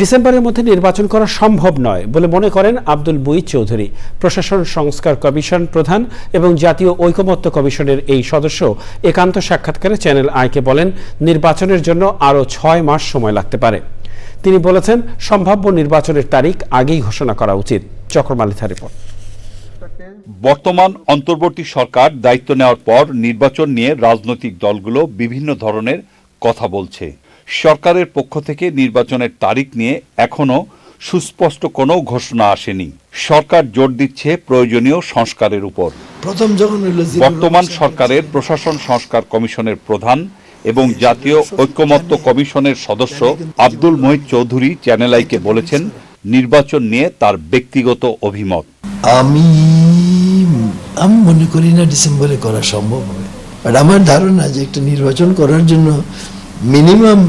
ডিসেম্বরের মধ্যে নির্বাচন করা সম্ভব নয় বলে মনে করেন আব্দুল বুই চৌধুরী। প্রশাসন সংস্কার কমিশন প্রধান এবং জাতীয় ঐকমত্য কমিশনের এই সদস্য একান্ত সাক্ষাৎকারে চ্যানেল আইকে বলেন, নির্বাচনের জন্য আরও ছয় মাস সময় লাগতে পারে। তিনি বলেছেন, সম্ভাব্য নির্বাচনের তারিখ আগেই ঘোষণা করা উচিত। চক্রমালিথা রিপোর্ট। বর্তমান অন্তর্বর্তী সরকার দায়িত্ব নেওয়ার পর নির্বাচন নিয়ে রাজনৈতিক দলগুলো বিভিন্ন ধরনের কথা বলছে। সরকারের পক্ষ থেকে নির্বাচনের তারিখ নিয়ে এখনও সুস্পষ্ট কোনো ঘোষণা আসেনি। সরকার জোর দিচ্ছে প্রয়োজনীয় সংস্কারের উপর। প্রথম যখন বর্তমান সরকারের প্রশাসন সংস্কার কমিশনের প্রধান এবং জাতীয় ঐক্যমত্য কমিশনের সদস্য আব্দুল মহিদ চৌধুরী চ্যানেল আইকে বলেছেন নির্বাচন নিয়ে তার ব্যক্তিগত অভিমত। আমি আমি মনে করি না ডিসেম্বরে করা সম্ভব হবে। বাট আমার ধারণা যে একটা নির্বাচন করার জন্য মিনিমাম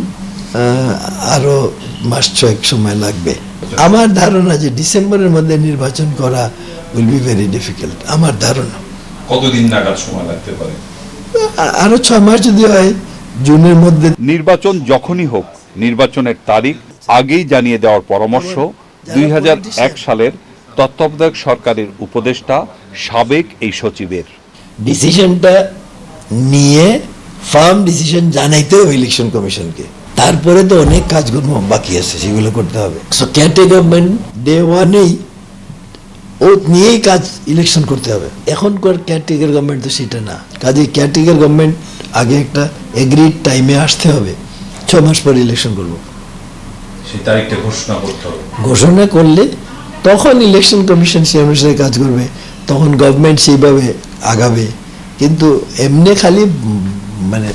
আরও মাস ছয়েক সময় লাগবে। আমার ধারণা যে ডিসেম্বরের মধ্যে নির্বাচন করা উইল বি ভেরি ডিফিকাল্ট আমার ধারণা। কতদিন নাগাদ সময় লাগতে পারে? আরও ছ মাস যদি হয় জুনের মধ্যে। নির্বাচন যখনই হোক নির্বাচনের তারিখ আগেই জানিয়ে দেওয়ার পরামর্শ দুই হাজার এক সালের তত্ত্বাবধায়ক সরকারের উপদেষ্টা সাবেক এই সচিবের। ডিসিশনটা নিয়ে ফার্ম ডিসিশন জানাইতে হবে ইলেকশন কমিশনকে। তারপরে তো অনেক কাজকর্ম বাকি আছে সেগুলো করতে হবে। সো ক্যাটে গভর্নমেন্ট ডে ওয়ানেই ও নিয়েই কাজ ইলেকশন করতে হবে। এখনকার ক্যাটেগর গভর্নমেন্ট তো সেটা না। কাজে ক্যাটেগর গভর্নমেন্ট আগে একটা এগ্রিড টাইমে আসতে হবে। ছ মাস পর ইলেকশন করব। সেই তারিখটা ঘোষণা করতে হবে। ঘোষণা করলে তখন ইলেকশন কমিশন সে অনুসারে কাজ করবে। তখন গভর্নমেন্ট সেইভাবে আগাবে। কিন্তু এমনি খালি মানে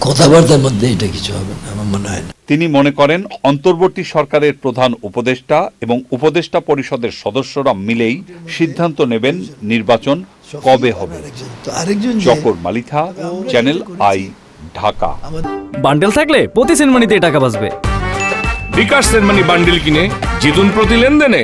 কথাবার্তার মধ্যে এটা কিছু হবে না আমার মনে হয় না। তিনি মনে করেন অন্তর্বর্তী সরকারের প্রধান উপদেষ্টা এবং উপদেষ্টা পরিষদের সদস্যরা মিলেই সিদ্ধান্ত নেবেন নির্বাচন কবে হবে। Chakor Malitha channel I Dhaka. Bundle থাকলে প্রতি সেনমানিতে টাকা বাঁচবে। বিকাশ সেনমানি বান্ডিল কিনে জিতুন প্রতি লেনদেনে।